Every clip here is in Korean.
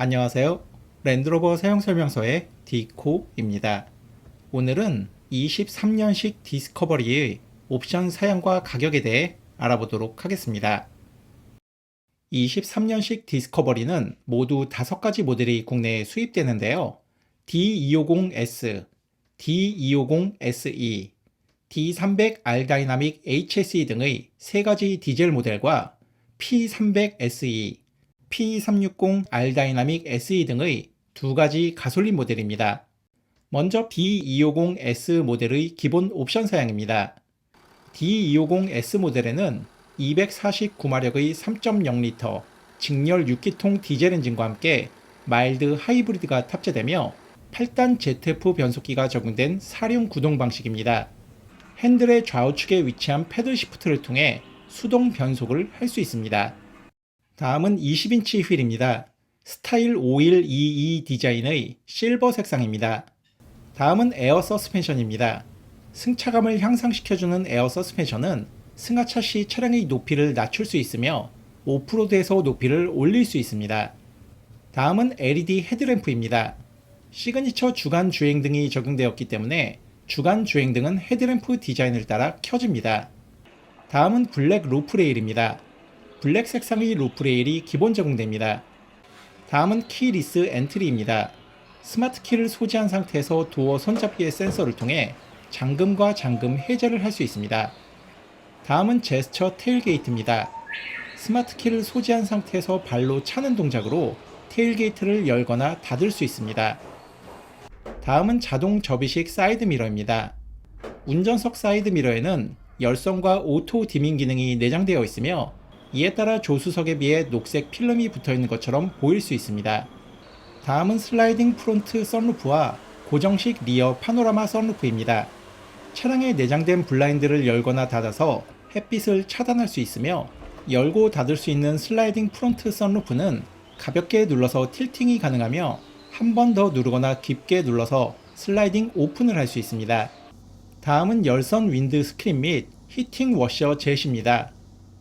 안녕하세요. 랜드로버 사용 설명서의 디코입니다. 오늘은 23년식 디스커버리의 옵션 사양과 가격에 대해 알아보도록 하겠습니다. 23년식 디스커버리는 모두 5가지 모델이 국내에 수입되는데요. D250S, D250SE, D300R 다이나믹 HSE 등의 3가지 디젤 모델과 P300SE, P360R 다이나믹 SE 등의 두 가지 가솔린 모델입니다. 먼저 D250S 모델의 기본 옵션 사양입니다. D250S 모델에는 249마력의 3.0L 직렬 6기통 디젤 엔진과 함께 마일드 하이브리드가 탑재되며 8단 ZF 변속기가 적용된 사륜 구동 방식입니다. 핸들의 좌우측에 위치한 패들 시프트를 통해 수동 변속을 할 수 있습니다. 다음은 20인치 휠입니다. 스타일 5122 디자인의 실버 색상입니다. 다음은 에어 서스펜션입니다. 승차감을 향상시켜주는 에어 서스펜션은 승하차 시 차량의 높이를 낮출 수 있으며 오프로드에서 높이를 올릴 수 있습니다. 다음은 LED 헤드램프입니다. 시그니처 주간 주행등이 적용되었기 때문에 주간 주행등은 헤드램프 디자인을 따라 켜집니다. 다음은 블랙 로프레일입니다. 블랙 색상의 로프레일이 기본 적용됩니다. 다음은 키리스 엔트리입니다. 스마트 키를 소지한 상태에서 도어 손잡이의 센서를 통해 잠금과 잠금 해제를 할 수 있습니다. 다음은 제스처 테일게이트입니다. 스마트 키를 소지한 상태에서 발로 차는 동작으로 테일게이트를 열거나 닫을 수 있습니다. 다음은 자동 접이식 사이드 미러입니다. 운전석 사이드 미러에는 열선과 오토 디밍 기능이 내장되어 있으며 이에 따라 조수석에 비해 녹색 필름이 붙어 있는 것처럼 보일 수 있습니다. 다음은 슬라이딩 프론트 썬루프와 고정식 리어 파노라마 썬루프입니다. 차량에 내장된 블라인드를 열거나 닫아서 햇빛을 차단할 수 있으며 열고 닫을 수 있는 슬라이딩 프론트 썬루프는 가볍게 눌러서 틸팅이 가능하며 한 번 더 누르거나 깊게 눌러서 슬라이딩 오픈을 할 수 있습니다. 다음은 열선 윈드 스크린 및 히팅 워셔 젯입니다.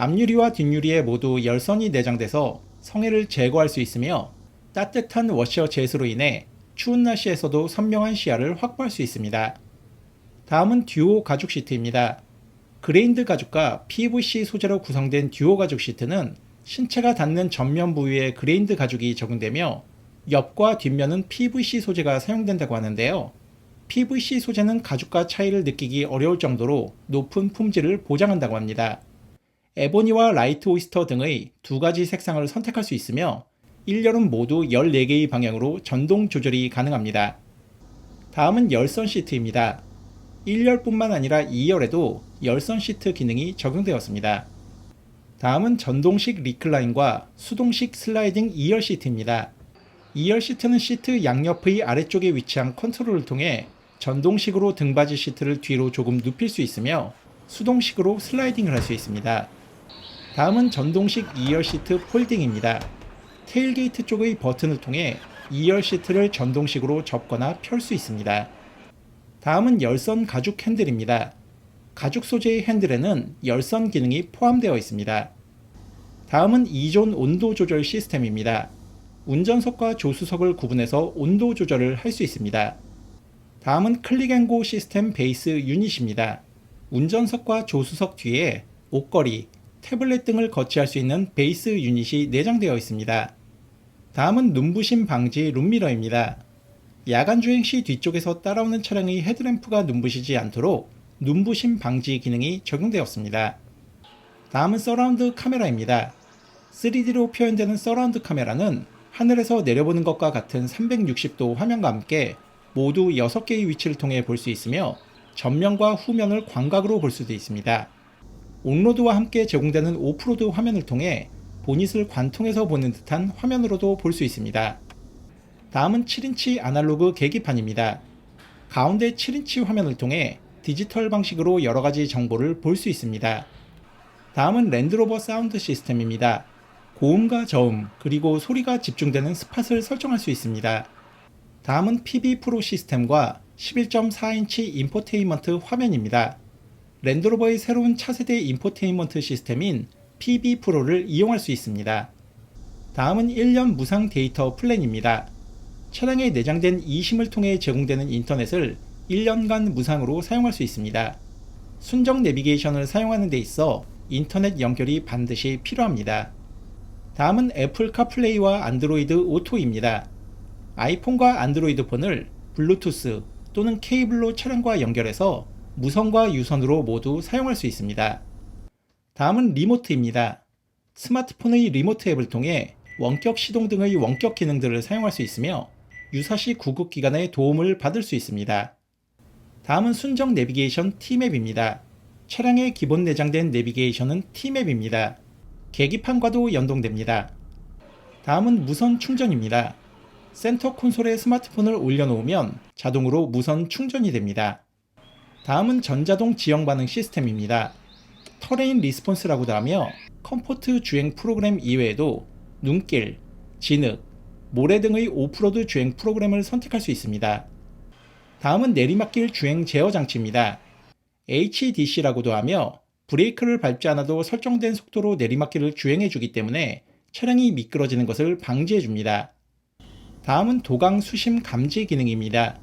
앞유리와 뒷유리에 모두 열선이 내장돼서 성해를 제거할 수 있으며 따뜻한 워셔 젯으로 인해 추운 날씨에서도 선명한 시야를 확보할 수 있습니다. 다음은 듀오 가죽 시트입니다. 그레인드 가죽과 PVC 소재로 구성된 듀오 가죽 시트는 신체가 닿는 전면 부위에 그레인드 가죽이 적용되며 옆과 뒷면은 PVC 소재가 사용된다고 하는데요. PVC 소재는 가죽과 차이를 느끼기 어려울 정도로 높은 품질을 보장한다고 합니다. 에보니와 라이트 오이스터 등의 두 가지 색상을 선택할 수 있으며 1열은 모두 14개의 방향으로 전동 조절이 가능합니다. 다음은 열선 시트입니다. 1열뿐만 아니라 2열에도 열선 시트 기능이 적용되었습니다. 다음은 전동식 리클라인과 수동식 슬라이딩 2열 시트입니다. 2열 시트는 시트 양옆의 아래쪽에 위치한 컨트롤을 통해 전동식으로 등받이 시트를 뒤로 조금 눕힐 수 있으며 수동식으로 슬라이딩을 할 수 있습니다. 다음은 전동식 2열 시트 폴딩입니다. 테일게이트 쪽의 버튼을 통해 2열 시트를 전동식으로 접거나 펼 수 있습니다. 다음은 열선 가죽 핸들입니다. 가죽 소재의 핸들에는 열선 기능이 포함되어 있습니다. 다음은 2존 온도 조절 시스템입니다. 운전석과 조수석을 구분해서 온도 조절을 할 수 있습니다. 다음은 클릭앤고 시스템 베이스 유닛입니다. 운전석과 조수석 뒤에 옷걸이, 태블릿 등을 거치할 수 있는 베이스 유닛이 내장되어 있습니다. 다음은 눈부심 방지 룸미러입니다. 야간 주행 시 뒤쪽에서 따라오는 차량의 헤드램프가 눈부시지 않도록 눈부심 방지 기능이 적용되었습니다. 다음은 서라운드 카메라입니다. 3D로 표현되는 서라운드 카메라는 하늘에서 내려보는 것과 같은 360도 화면과 함께 모두 6개의 위치를 통해 볼 수 있으며 전면과 후면을 광각으로 볼 수도 있습니다. 온로드와 함께 제공되는 오프로드 화면을 통해 보닛을 관통해서 보는 듯한 화면으로도 볼 수 있습니다. 다음은 7인치 아날로그 계기판입니다. 가운데 7인치 화면을 통해 디지털 방식으로 여러 가지 정보를 볼 수 있습니다. 다음은 랜드로버 사운드 시스템입니다. 고음과 저음, 그리고 소리가 집중되는 스팟을 설정할 수 있습니다. 다음은 PB 프로 시스템과 11.4인치 인포테인먼트 화면입니다. 랜드로버의 새로운 차세대 인포테인먼트 시스템인 PB 프로를 이용할 수 있습니다. 다음은 1년 무상 데이터 플랜입니다. 차량에 내장된 e심을 통해 제공되는 인터넷을 1년간 무상으로 사용할 수 있습니다. 순정 내비게이션을 사용하는 데 있어 인터넷 연결이 반드시 필요합니다. 다음은 애플 카플레이와 안드로이드 오토입니다. 아이폰과 안드로이드 폰을 블루투스 또는 케이블로 차량과 연결해서 무선과 유선으로 모두 사용할 수 있습니다. 다음은 리모트입니다. 스마트폰의 리모트 앱을 통해 원격 시동 등의 원격 기능들을 사용할 수 있으며 유사시 구급 기관의 도움을 받을 수 있습니다. 다음은 순정 내비게이션 T맵입니다. 차량에 기본 내장된 내비게이션은 T맵입니다. 계기판과도 연동됩니다. 다음은 무선 충전입니다. 센터 콘솔에 스마트폰을 올려놓으면 자동으로 무선 충전이 됩니다. 다음은 전자동 지형 반응 시스템입니다. 터레인 리스폰스라고도 하며 컴포트 주행 프로그램 이외에도 눈길, 진흙, 모래 등의 오프로드 주행 프로그램을 선택할 수 있습니다. 다음은 내리막길 주행 제어 장치입니다. HDC라고도 하며 브레이크를 밟지 않아도 설정된 속도로 내리막길을 주행해 주기 때문에 차량이 미끄러지는 것을 방지해 줍니다. 다음은 도강 수심 감지 기능입니다.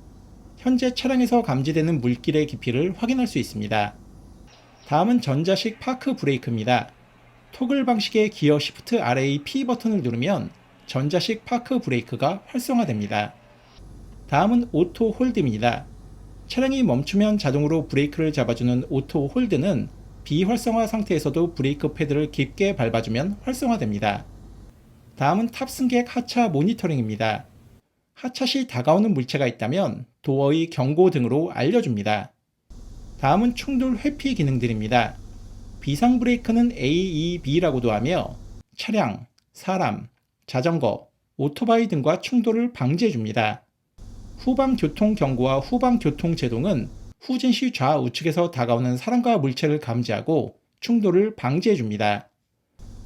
현재 차량에서 감지되는 물길의 깊이를 확인할 수 있습니다. 다음은 전자식 파크 브레이크입니다. 토글 방식의 기어 시프트 RA P 버튼을 누르면 전자식 파크 브레이크가 활성화됩니다. 다음은 오토 홀드입니다. 차량이 멈추면 자동으로 브레이크를 잡아주는 오토 홀드는 비활성화 상태에서도 브레이크 패드를 깊게 밟아주면 활성화됩니다. 다음은 탑승객 하차 모니터링입니다. 하차 시 다가오는 물체가 있다면 도어의 경고 등으로 알려줍니다. 다음은 충돌 회피 기능들입니다. 비상 브레이크는 AEB라고도 하며 차량, 사람, 자전거, 오토바이 등과 충돌을 방지해 줍니다. 후방 교통 경고와 후방 교통 제동은 후진 시 좌우측에서 다가오는 사람과 물체를 감지하고 충돌을 방지해 줍니다.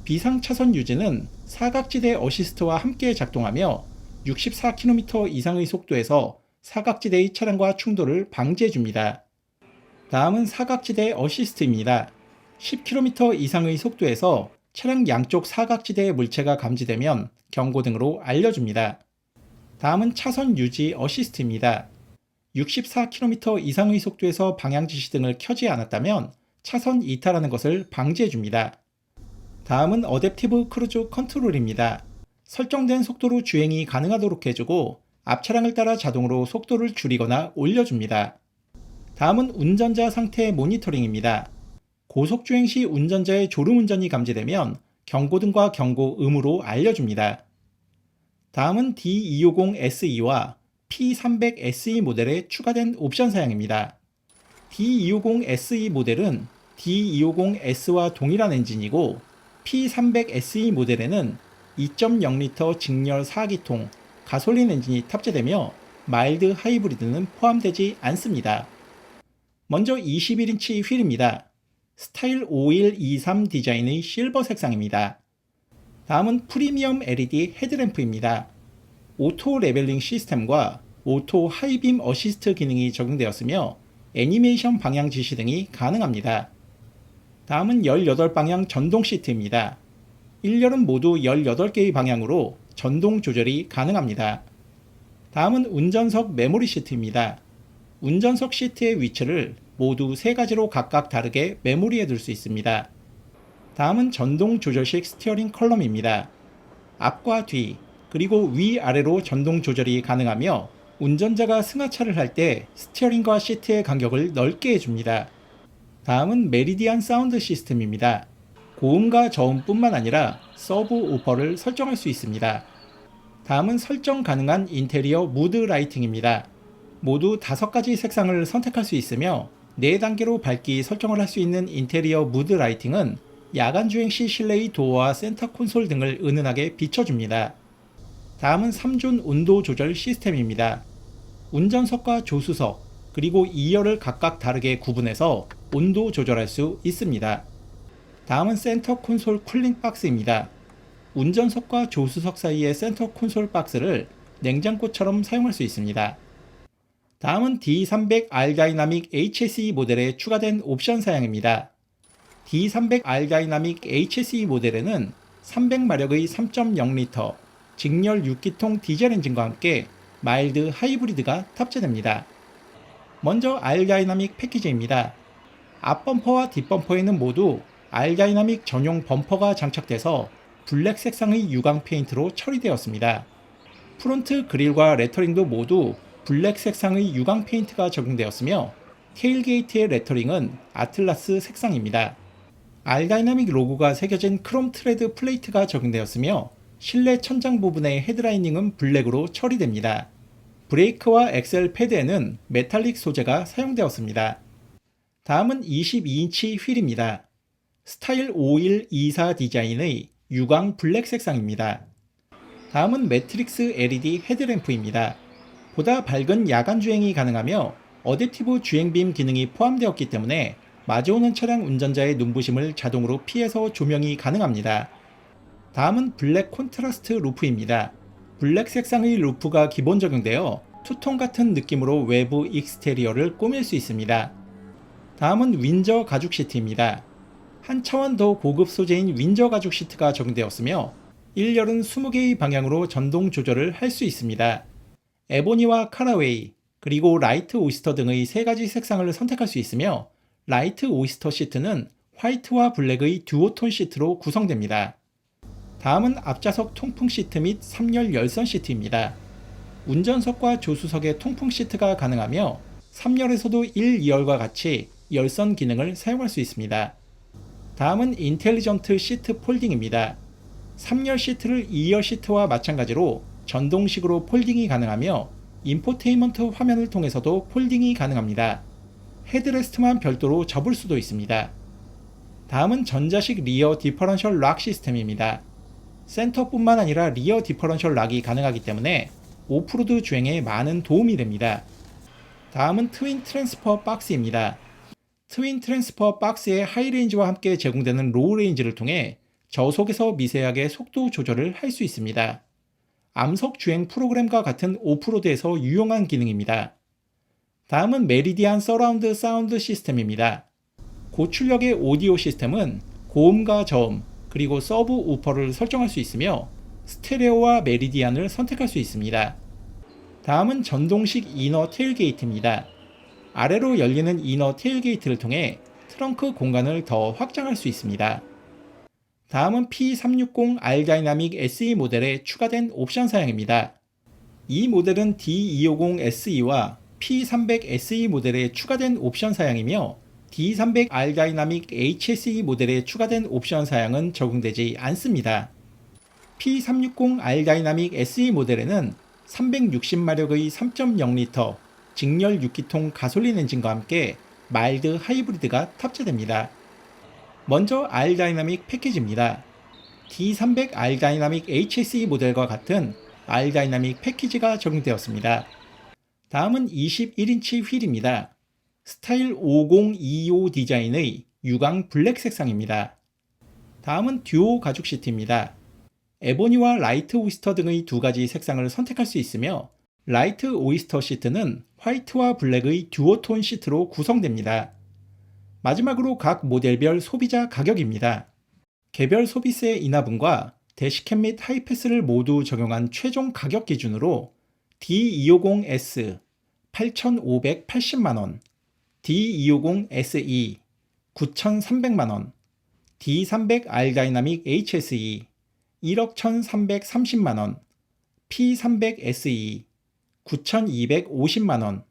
비상 차선 유지는 사각지대 어시스트와 함께 작동하며 64km 이상의 속도에서 사각지대의 차량과 충돌을 방지해 줍니다. 다음은 사각지대 어시스트입니다. 10km 이상의 속도에서 차량 양쪽 사각지대의 물체가 감지되면 경고 등으로 알려줍니다. 다음은 차선 유지 어시스트입니다. 64km 이상의 속도에서 방향 지시 등을 켜지 않았다면 차선 이탈하는 것을 방지해 줍니다. 다음은 어댑티브 크루즈 컨트롤입니다. 설정된 속도로 주행이 가능하도록 해주고 앞 차량을 따라 자동으로 속도를 줄이거나 올려줍니다. 다음은 운전자 상태 모니터링입니다. 고속주행 시 운전자의 졸음운전이 감지되면 경고등과 경고 음으로 알려줍니다. 다음은 D250SE와 P300SE 모델에 추가된 옵션 사양입니다. D250SE 모델은 D250S와 동일한 엔진이고 P300SE 모델에는 2.0L 직렬 4기통 가솔린 엔진이 탑재되며 마일드 하이브리드는 포함되지 않습니다. 먼저 21인치 휠입니다. 스타일 5123 디자인의 실버 색상입니다. 다음은 프리미엄 LED 헤드램프입니다. 오토 레벨링 시스템과 오토 하이빔 어시스트 기능이 적용되었으며 애니메이션 방향 지시 등이 가능합니다. 다음은 18방향 전동 시트입니다. 1열은 모두 18개의 방향으로 전동 조절이 가능합니다. 다음은 운전석 메모리 시트입니다. 운전석 시트의 위치를 모두 세 가지로 각각 다르게 메모리에 둘 수 있습니다. 다음은 전동 조절식 스티어링 컬럼입니다. 앞과 뒤, 그리고 위아래로 전동 조절이 가능하며 운전자가 승하차를 할 때 스티어링과 시트의 간격을 넓게 해줍니다. 다음은 메리디안 사운드 시스템입니다. 고음과 저음뿐만 아니라 서브 오퍼를 설정할 수 있습니다. 다음은 설정 가능한 인테리어 무드 라이팅입니다. 모두 5가지 색상을 선택할 수 있으며 4단계로 밝기 설정을 할 수 있는 인테리어 무드 라이팅은 야간 주행 시 실내의 도어와 센터 콘솔 등을 은은하게 비춰줍니다. 다음은 3존 온도 조절 시스템입니다. 운전석과 조수석, 그리고 2열을 각각 다르게 구분해서 온도 조절할 수 있습니다. 다음은 센터 콘솔 쿨링 박스입니다. 운전석과 조수석 사이의 센터 콘솔 박스를 냉장고처럼 사용할 수 있습니다. 다음은 D300R 다이나믹 HSE 모델에 추가된 옵션 사양입니다. D300R 다이나믹 HSE 모델에는 300마력의 3.0L 직렬 6기통 디젤 엔진과 함께 마일드 하이브리드가 탑재됩니다. 먼저 R 다이나믹 패키지입니다. 앞범퍼와 뒷범퍼에는 모두 R 다이나믹 전용 범퍼가 장착돼서 블랙 색상의 유광 페인트로 처리되었습니다. 프론트 그릴과 레터링도 모두 블랙 색상의 유광 페인트가 적용되었으며 테일게이트의 레터링은 아틀라스 색상입니다. R 다이나믹 로고가 새겨진 크롬 트레드 플레이트가 적용되었으며 실내 천장 부분의 헤드라이닝은 블랙으로 처리됩니다. 브레이크와 엑셀 패드에는 메탈릭 소재가 사용되었습니다. 다음은 22인치 휠입니다. 스타일 5124 디자인의 유광 블랙 색상입니다. 다음은 매트릭스 LED 헤드램프입니다. 보다 밝은 야간 주행이 가능하며 어댑티브 주행빔 기능이 포함되었기 때문에 마주오는 차량 운전자의 눈부심을 자동으로 피해서 조명이 가능합니다. 다음은 블랙 콘트라스트 루프입니다. 블랙 색상의 루프가 기본 적용되어 투톤 같은 느낌으로 외부 익스테리어를 꾸밀 수 있습니다. 다음은 윈저 가죽 시트입니다. 한 차원 더 고급 소재인 윈저 가죽 시트가 적용되었으며 1열은 20개의 방향으로 전동 조절을 할 수 있습니다. 에보니와 카라웨이, 그리고 라이트 오이스터 등의 세 가지 색상을 선택할 수 있으며 라이트 오이스터 시트는 화이트와 블랙의 듀오톤 시트로 구성됩니다. 다음은 앞좌석 통풍 시트 및 3열 열선 시트입니다. 운전석과 조수석에 통풍 시트가 가능하며 3열에서도 1, 2열과 같이 열선 기능을 사용할 수 있습니다. 다음은 인텔리전트 시트 폴딩입니다. 3열 시트를 2열 시트와 마찬가지로 전동식으로 폴딩이 가능하며 인포테인먼트 화면을 통해서도 폴딩이 가능합니다. 헤드레스트만 별도로 접을 수도 있습니다. 다음은 전자식 리어 디퍼런셜 락 시스템입니다. 센터뿐만 아니라 리어 디퍼런셜 락이 가능하기 때문에 오프로드 주행에 많은 도움이 됩니다. 다음은 트윈 트랜스퍼 박스입니다. 트윈 트랜스퍼 박스의 하이레인지와 함께 제공되는 로우 레인지를 통해 저속에서 미세하게 속도 조절을 할 수 있습니다. 암석 주행 프로그램과 같은 오프로드에서 유용한 기능입니다. 다음은 메리디안 서라운드 사운드 시스템입니다. 고출력의 오디오 시스템은 고음과 저음, 그리고 서브 우퍼를 설정할 수 있으며 스테레오와 메리디안을 선택할 수 있습니다. 다음은 전동식 이너 테일게이트입니다. 아래로 열리는 이너 테일게이트를 통해 트렁크 공간을 더 확장할 수 있습니다. 다음은 P360 R 다이나믹 SE 모델에 추가된 옵션 사양입니다. 이 모델은 D250 SE와 P300 SE 모델에 추가된 옵션 사양이며 D300 R 다이나믹 HSE 모델에 추가된 옵션 사양은 적용되지 않습니다. P360 R 다이나믹 SE 모델에는 360마력의 3.0L 직렬 6기통 가솔린 엔진과 함께 마일드 하이브리드가 탑재됩니다. 먼저 R 다이나믹 패키지입니다. D300 R 다이나믹 HSE 모델과 같은 R 다이나믹 패키지가 적용되었습니다. 다음은 21인치 휠입니다. 스타일 5025 디자인의 유광 블랙 색상입니다. 다음은 듀오 가죽 시트입니다. 에보니와 라이트 오이스터 등의 두 가지 색상을 선택할 수 있으며 라이트 오이스터 시트는 화이트와 블랙의 듀오톤 시트로 구성됩니다. 마지막으로 각 모델별 소비자 가격입니다. 개별 소비세 인하분과 대시캠 및 하이패스를 모두 적용한 최종 가격 기준으로 D250S 8,580만원, D250 SE 9,300만원, D300R 다이나믹 HSE 1억 1,330만원, P300 SE 9,250만원,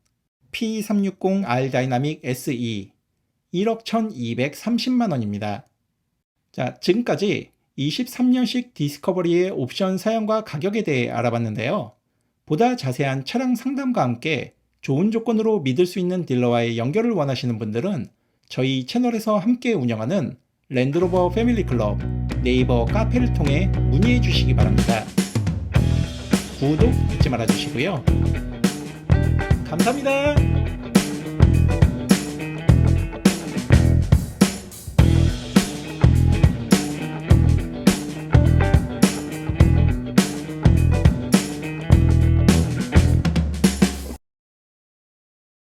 P360R 다이나믹 SE 1억 1,230만원입니다. 자, 지금까지 23년식 디스커버리의 옵션 사용과 가격에 대해 알아봤는데요. 보다 자세한 차량 상담과 함께 좋은 조건으로 믿을 수 있는 딜러와의 연결을 원하시는 분들은 저희 채널에서 함께 운영하는 랜드로버 패밀리 클럽 네이버 카페를 통해 문의해 주시기 바랍니다. 구독 잊지 말아 주시고요. 감사합니다.